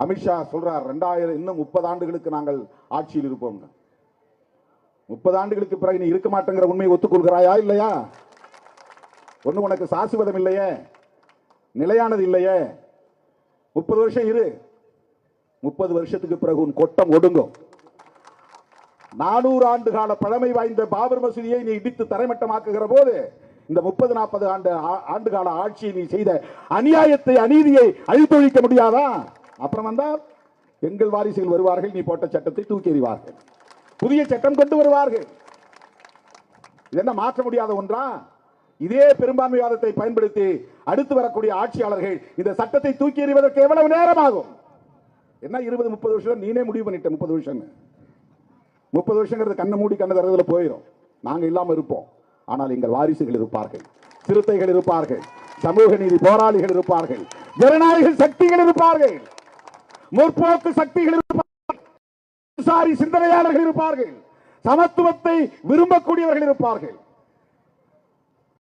அமித்ஷா சொல்றார் ரெண்டாயிரம் இன்னும் முப்பது ஆண்டுகளுக்கு நாங்கள் ஆட்சியில் இருப்போம் முப்பது ஆண்டுகளுக்கு பிறகு நீ இருக்க மாட்டேங்கிற உண்மையை ஒத்துக்கொள்கிறாயா இல்லையா? ஒன்று உனக்கு சாசுவதம் இல்லையே நிலையானது இல்லையே. முப்பது வருஷம் இரு. முப்பது வருஷத்துக்கு பிறகு உன் கொட்டம் ஒடுங்கும். நானூறு ஆண்டு கால பழமை வாய்ந்த பாபர் மசூதியை நீ இடித்து தரைமட்டமாக்குகிற போது இந்த முப்பது நாற்பது ஆண்டு ஆண்டு கால ஆட்சியை நீ செய்த அநியாயத்தை அநீதியை அழித்தொழிக்க முடியாதா? அப்புறம் வந்தால் எங்கள் வாரிசுகள் வருவார்கள் நீ போட்ட சட்டத்தை தூக்கி எறிவார்கள் புதிய சட்டம் கொண்டு வருவார்கள். இதென்ன என்ன மாற்ற முடியாத ஒன்றா? இதே பெரும்பான்மைவாதத்தை பயன்படுத்தி அடுத்து வரக்கூடிய ஆட்சியாளர்கள் இந்த சட்டத்தை தூக்கி எறிவதற்கு எவ்வளவு நேரம் ஆகும் என்ன இருபது முப்பது வருஷம் நீனே முடிவு பண்ணிட்ட முப்பது வருஷம் முப்பது வருஷங்கிறது கண்ணை மூடி கண்ண தரதுல போயிடும் நாங்க இல்லாமல் இருப்போம். ஆனால் எங்கள் வாரிசுகள் இருப்பார்கள். சிறுத்தைகள் இருப்பார்கள். சமூக நீதி போராளிகள் இருப்பார்கள். ஜனநாயக சக்திகள் இருப்பார்கள். முற்போக்கு சக்திகள் இருப்பார்கள். சிந்தனையாளர்கள் இருப்பார்கள். சமத்துவத்தை விரும்பக்கூடியவர்கள் இருப்பார்கள்.